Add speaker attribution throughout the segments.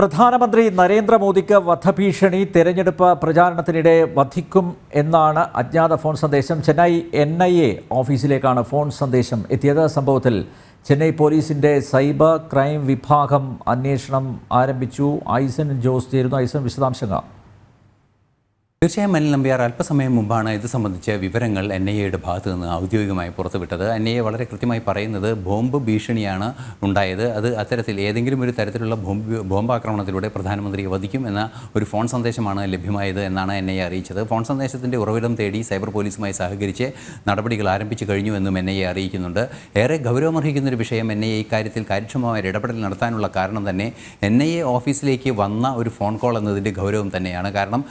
Speaker 1: പ്രധാനമന്ത്രി നരേന്ദ്രമോദിക്ക് വധഭീഷണി തെരഞ്ഞെടുപ്പ് പ്രചാരണത്തിനിടെ വധിക്കും എന്നാണ് അജ്ഞാത ഫോൺ സന്ദേശം. ചെന്നൈ എൻ ഐ എ ഓഫീസിലേക്കാണ് ഫോൺ സന്ദേശം എത്തിയത്. സംഭവത്തിൽ ചെന്നൈ പോലീസിന്റെ സൈബർ ക്രൈം വിഭാഗം അന്വേഷണം ആരംഭിച്ചു. ഐസൻ ജോസ് ചേരുന്നു. ഐസൻ വിശദാംശങ്ങൾ.
Speaker 2: തീർച്ചയായും അനിൽ നമ്പ്യാർ അല്പസമയം മുമ്പാണ് ഇത് സംബന്ധിച്ച വിവരങ്ങൾ എൻ ഐ എയുടെ ഭാഗത്ത് നിന്ന് ഔദ്യോഗികമായി പുറത്തുവിട്ടത്. എൻ ഐ എ വളരെ കൃത്യമായി പറയുന്നത് ബോംബ് ഭീഷണിയാണ് ഉണ്ടായത്. അത് അത്തരത്തിൽ ഏതെങ്കിലും ഒരു തരത്തിലുള്ള ബോംബ് ബോംബാക്രമണത്തിലൂടെ പ്രധാനമന്ത്രിയെ വധിക്കും എന്ന ഒരു ഫോൺ സന്ദേശമാണ് ലഭ്യമായത് എന്നാണ് എൻ ഐ എ അറിയിച്ചത്. ഫോൺ സന്ദേശത്തിന്റെ ഉറവിടം തേടി സൈബർ പോലീസുമായി സഹകരിച്ച് നടപടികൾ ആരംഭിച്ചു കഴിഞ്ഞു എന്നും എൻ ഐ എ അറിയിക്കുന്നുണ്ട്. ഏറെ ഗൗരവമർഹിക്കുന്ന ഒരു വിഷയം എൻ ഐ എ ഇക്കാര്യത്തിൽ കാര്യക്ഷമമായ ഇടപെടൽ നടത്താനുള്ള കാരണം തന്നെ എൻ ഐ എ ഓഫീസിലേക്ക് വന്ന ഒരു ഫോൺ കോൾ എന്നതിന്റെ ഗൗരവം തന്നെയാണ്. കാരണം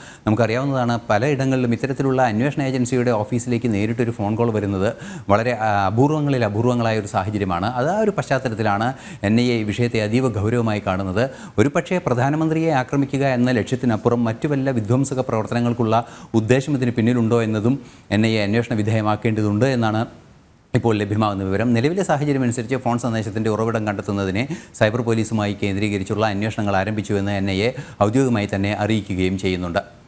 Speaker 2: നമുക്കറിയാവുന്നതാണ് പലയിടങ്ങളിലും ഇത്തരത്തിലുള്ള അന്വേഷണ ഏജൻസിയുടെ ഓഫീസിലേക്ക് നേരിട്ടൊരു ഫോൺ കോൾ വരുന്നത് വളരെ അപൂർവങ്ങളിൽ അപൂർവങ്ങളായ ഒരു സാഹചര്യമാണ്. അത് ആ ഒരു പശ്ചാത്തലത്തിലാണ് എൻ ഐ എ വിഷയത്തെ അതീവ ഗൗരവമായി കാണുന്നത്. ഒരു പക്ഷേ പ്രധാനമന്ത്രിയെ ആക്രമിക്കുക എന്ന ലക്ഷ്യത്തിനപ്പുറം മറ്റു വല്ല വിധ്വംസക പ്രവർത്തനങ്ങൾക്കുള്ള ഉദ്ദേശം ഇതിന് പിന്നിലുണ്ടോ എന്നതും എൻ ഐ എ അന്വേഷണ വിധേയമാക്കേണ്ടതുണ്ട് എന്നാണ് ഇപ്പോൾ ലഭ്യമാകുന്ന വിവരം. നിലവിലെ സാഹചര്യം അനുസരിച്ച് ഫോൺ സന്ദേശത്തിന്റെ ഉറവിടം കണ്ടെത്തുന്നതിനെ സൈബർ പോലീസുമായി കേന്ദ്രീകരിച്ചുള്ള അന്വേഷണങ്ങൾ ആരംഭിച്ചുവെന്ന് എൻ ഐ ഔദ്യോഗികമായി തന്നെ അറിയിക്കുകയും ചെയ്യുന്നുണ്ട്.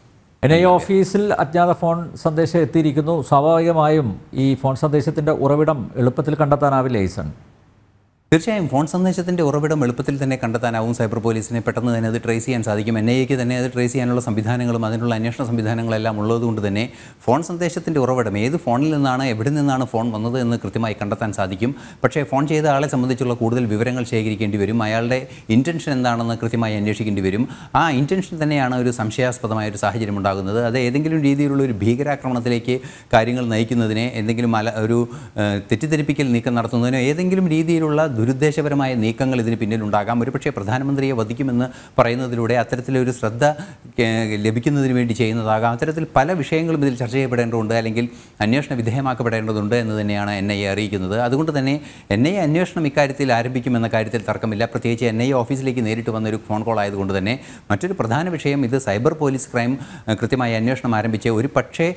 Speaker 1: എൻ ഐ ഓഫീസിൽ അജ്ഞാത ഫോൺ സന്ദേശം എത്തിയിരിക്കുന്നു. സ്വാഭാവികമായും ഈ ഫോൺ സന്ദേശത്തിന്റെ ഉറവിടം എളുപ്പത്തിൽ കണ്ടെത്താനാവില്ല ഐസൻ
Speaker 2: തീർച്ചയായും ഫോൺ സന്ദേശത്തിന്റെ ഉറവിടം എളുപ്പത്തിൽ തന്നെ കണ്ടെത്താനാവും. സൈബർ പോലീസിനെ പെട്ടെന്ന് തന്നെ അത് ട്രേസ് ചെയ്യാൻ സാധിക്കും. എൻ ഐ എക്ക് തന്നെ അത് ട്രേസ് ചെയ്യാനുള്ള സംവിധാനങ്ങളും അതിനുള്ള അന്വേഷണ സംവിധാനങ്ങളെല്ലാം ഉള്ളതുകൊണ്ട് തന്നെ ഫോൺ സന്ദേശത്തിന്റെ ഉറവിടം ഏത് ഫോണിൽ നിന്നാണ് എവിടെ നിന്നാണ് ഫോൺ വന്നത് എന്ന് കൃത്യമായി കണ്ടെത്താൻ സാധിക്കും. പക്ഷേ ഫോൺ ചെയ്ത ആളെ സംബന്ധിച്ചുള്ള കൂടുതൽ വിവരങ്ങൾ ശേഖരിക്കേണ്ടി വരും. അയാളുടെ ഇന്റൻഷൻ എന്താണെന്ന് കൃത്യമായി അന്വേഷിക്കേണ്ടി വരും. ആ ഇന്റൻഷൻ തന്നെയാണ് ഒരു സംശയാസ്പദമായ ഒരു സാഹചര്യം ഉണ്ടാകുന്നത്. അത് ഏതെങ്കിലും രീതിയിലുള്ള ഒരു ഭീകരാക്രമണത്തിലേക്ക് കാര്യങ്ങൾ നയിക്കുന്നതിനെ എന്തെങ്കിലും ഒരു തെറ്റിദ്ധരിപ്പിക്കൽ നീക്കം നടത്തുന്നതിനോ ഏതെങ്കിലും രീതിയിലുള്ള ദുരുദ്ദേശപരമായ നീക്കങ്ങൾ ഇതിന് പിന്നിലുണ്ടാകാം. ഒരുപക്ഷെ പ്രധാനമന്ത്രിയെ വധിക്കുമെന്ന് പറയുന്നതിലൂടെ അത്തരത്തിലൊരു ശ്രദ്ധ ലഭിക്കുന്നതിന് വേണ്ടി ചെയ്യുന്നതാകാം. അത്തരത്തിൽ പല വിഷയങ്ങളും ഇതിൽ ചർച്ച ചെയ്യപ്പെടേണ്ടതുണ്ട് അല്ലെങ്കിൽ അന്വേഷണ വിധേയമാക്കപ്പെടേണ്ടതുണ്ട് എന്ന് തന്നെയാണ് എൻ ഐ എ അറിയിക്കുന്നത്. അതുകൊണ്ട് തന്നെ എൻ ഐ എ അന്വേഷണം ഇക്കാര്യത്തിൽ ആരംഭിക്കുമെന്ന കാര്യത്തിൽ തർക്കമില്ല. പ്രത്യേകിച്ച് എൻ ഐ എ ഓഫീസിലേക്ക് നേരിട്ട് വന്നൊരു ഫോൺ കോൾ ആയതുകൊണ്ട് തന്നെ മറ്റൊരു പ്രധാന വിഷയം ഇത് സൈബർ പോലീസ് ക്രൈം കൃത്യമായി അന്വേഷണം ആരംഭിച്ച് ഒരു പക്ഷേ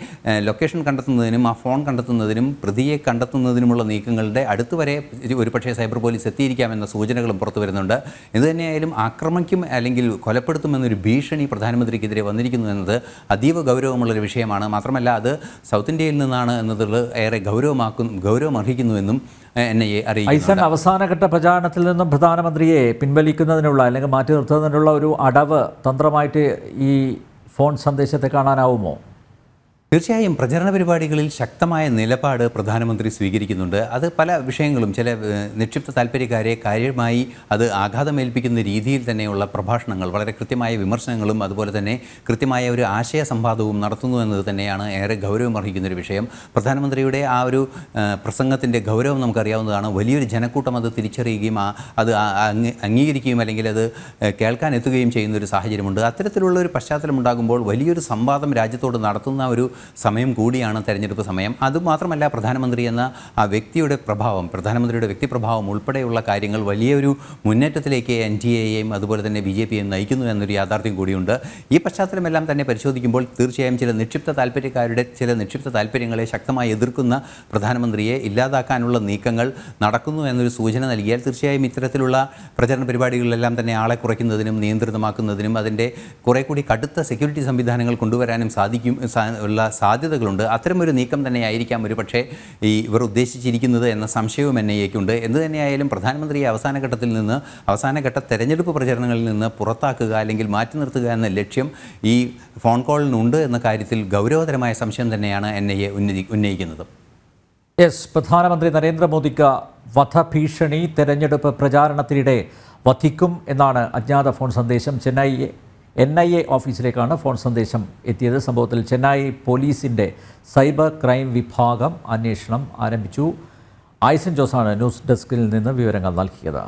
Speaker 2: ലൊക്കേഷൻ കണ്ടെത്തുന്നതിനും ആ ഫോൺ കണ്ടെത്തുന്നതിനും പ്രതിയെ കണ്ടെത്തുന്നതിനുമുള്ള നീക്കങ്ങളുടെ അടുത്തുവരെ ഒരു പക്ഷേ സൈബർ പോലീസ് എത്തിയിരിക്കാമെന്ന സൂചനകളും പുറത്തു വരുന്നുണ്ട്. എന്തുതന്നെയായാലും ആക്രമിക്കും അല്ലെങ്കിൽ കൊലപ്പെടുത്തുമെന്നൊരു ഭീഷണി പ്രധാനമന്ത്രിക്കെതിരെ വന്നിരിക്കുന്നു എന്നത് അതീവ ഗൗരവമുള്ളൊരു വിഷയമാണ്. മാത്രമല്ല അത് സൗത്ത് ഇന്ത്യയിൽ നിന്നാണ് എന്നതുള്ള ഏറെ ഗൗരവമാക്കും ഗൗരവമർഹിക്കുന്നുവെന്നും എൻ
Speaker 1: അവസാനഘട്ട പ്രചാരണത്തിൽ നിന്നും പ്രധാനമന്ത്രിയെ പിൻവലിക്കുന്നതിനുള്ള അല്ലെങ്കിൽ മാറ്റി നിർത്തുന്നതിനുള്ള ഒരു അടവ് തന്ത്രമായിട്ട് ഈ ഫോൺ സന്ദേശത്തെ കാണാനാവുമോ?
Speaker 2: തീർച്ചയായും പ്രചരണ പരിപാടികളിൽ ശക്തമായ നിലപാട് പ്രധാനമന്ത്രി സ്വീകരിക്കുന്നുണ്ട്. അത് പല വിഷയങ്ങളും ചില നിക്ഷിപ്ത താല്പര്യക്കാരെ കാര്യമായി അത് ആഘാതമേൽപ്പിക്കുന്ന രീതിയിൽ തന്നെയുള്ള പ്രഭാഷണങ്ങൾ വളരെ കൃത്യമായ വിമർശനങ്ങളും അതുപോലെ തന്നെ കൃത്യമായ ഒരു ആശയ സംവാദവും നടത്തുന്നു എന്നത് തന്നെയാണ് ഏറെ ഗൗരവമർഹിക്കുന്ന ഒരു വിഷയം. പ്രധാനമന്ത്രിയുടെ ആ ഒരു പ്രസംഗത്തിന്റെ ഗൗരവം നമുക്കറിയാവുന്നതാണ്. വലിയൊരു ജനക്കൂട്ടം അത് തിരിച്ചറിയുകയും അത് അംഗീകരിക്കുകയും അല്ലെങ്കിൽ അത് കേൾക്കാൻ എത്തുകയും ചെയ്യുന്ന ഒരു സാഹചര്യമുണ്ട്. അത്തരത്തിലുള്ള ഒരു പശ്ചാത്തലം ഉണ്ടാകുമ്പോൾ വലിയൊരു സംവാദം രാജ്യത്തോട് നടത്തുന്ന ഒരു സമയം കൂടിയാണ് തെരഞ്ഞെടുപ്പ് സമയം. അതുമാത്രമല്ല പ്രധാനമന്ത്രി എന്ന ആ വ്യക്തിയുടെ പ്രഭാവം പ്രധാനമന്ത്രിയുടെ വ്യക്തിപ്രഭാവം ഉൾപ്പെടെയുള്ള കാര്യങ്ങൾ വലിയൊരു മുന്നേറ്റത്തിലേക്ക് എൻ ഡി എയെയും അതുപോലെ തന്നെ ബി ജെ പിയെയും നയിക്കുന്നു എന്നൊരു യാഥാർത്ഥ്യം കൂടിയുണ്ട്. ഈ പശ്ചാത്തലമെല്ലാം തന്നെ പരിശോധിക്കുമ്പോൾ തീർച്ചയായും ചില നിക്ഷിപ്ത താല്പര്യക്കാരുടെ ചില നിക്ഷിപ്ത താല്പര്യങ്ങളെ ശക്തമായി എതിർക്കുന്ന പ്രധാനമന്ത്രിയെ ഇല്ലാതാക്കാനുള്ള നീക്കങ്ങൾ നടക്കുന്നു എന്നൊരു സൂചന നൽകിയാൽ തീർച്ചയായും ഇത്തരത്തിലുള്ള പ്രചരണ പരിപാടികളിലെല്ലാം തന്നെ ആളെ കുറയ്ക്കുന്നതിനും നിയന്ത്രിതമാക്കുന്നതിനും അതിന്റെ കുറെ കൂടി കടുത്ത സെക്യൂരിറ്റി സംവിധാനങ്ങൾ കൊണ്ടുവരാനും സാധിക്കും ഉള്ള സാധ്യതകളുണ്ട്. അത്തരമൊരു നീക്കം തന്നെയായിരിക്കാം ഒരു പക്ഷേ ഈ ഇവർ ഉദ്ദേശിച്ചിരിക്കുന്നത് എന്ന സംശയവും എൻ ഐ എന്ത് തന്നെയായാലും പ്രധാനമന്ത്രിയെ അവസാന ഘട്ടത്തിൽ നിന്ന് അവസാനഘട്ട തെരഞ്ഞെടുപ്പ് പ്രചരണങ്ങളിൽ നിന്ന് പുറത്താക്കുക അല്ലെങ്കിൽ മാറ്റി നിർത്തുക എന്ന ലക്ഷ്യം ഈ ഫോൺ കോളിനുണ്ട് എന്ന കാര്യത്തിൽ ഗൗരവതരമായ സംശയം തന്നെയാണ് എൻ ഐ എ ഉന്നയിക്കുന്നത്.
Speaker 1: യെസ് പ്രധാനമന്ത്രി നരേന്ദ്രമോദിക്ക് വധഭീഷണി തെരഞ്ഞെടുപ്പ് പ്രചാരണത്തിനിടെ വധിക്കും എന്നാണ് അജ്ഞാത ഫോൺ സന്ദേശം. ചെന്നൈ എൻ ഐ എ ഓഫീസിലേക്കാണ് ഫോൺ സന്ദേശം എത്തിയത്. സംഭവത്തിൽ ചെന്നൈ പോലീസിന്റെ സൈബർ ക്രൈം വിഭാഗം അന്വേഷണം ആരംഭിച്ചു. ആയിസൻ ജോസാണ് ന്യൂസ് ഡെസ്കിൽ നിന്ന് വിവരങ്ങൾ നൽകിയത്.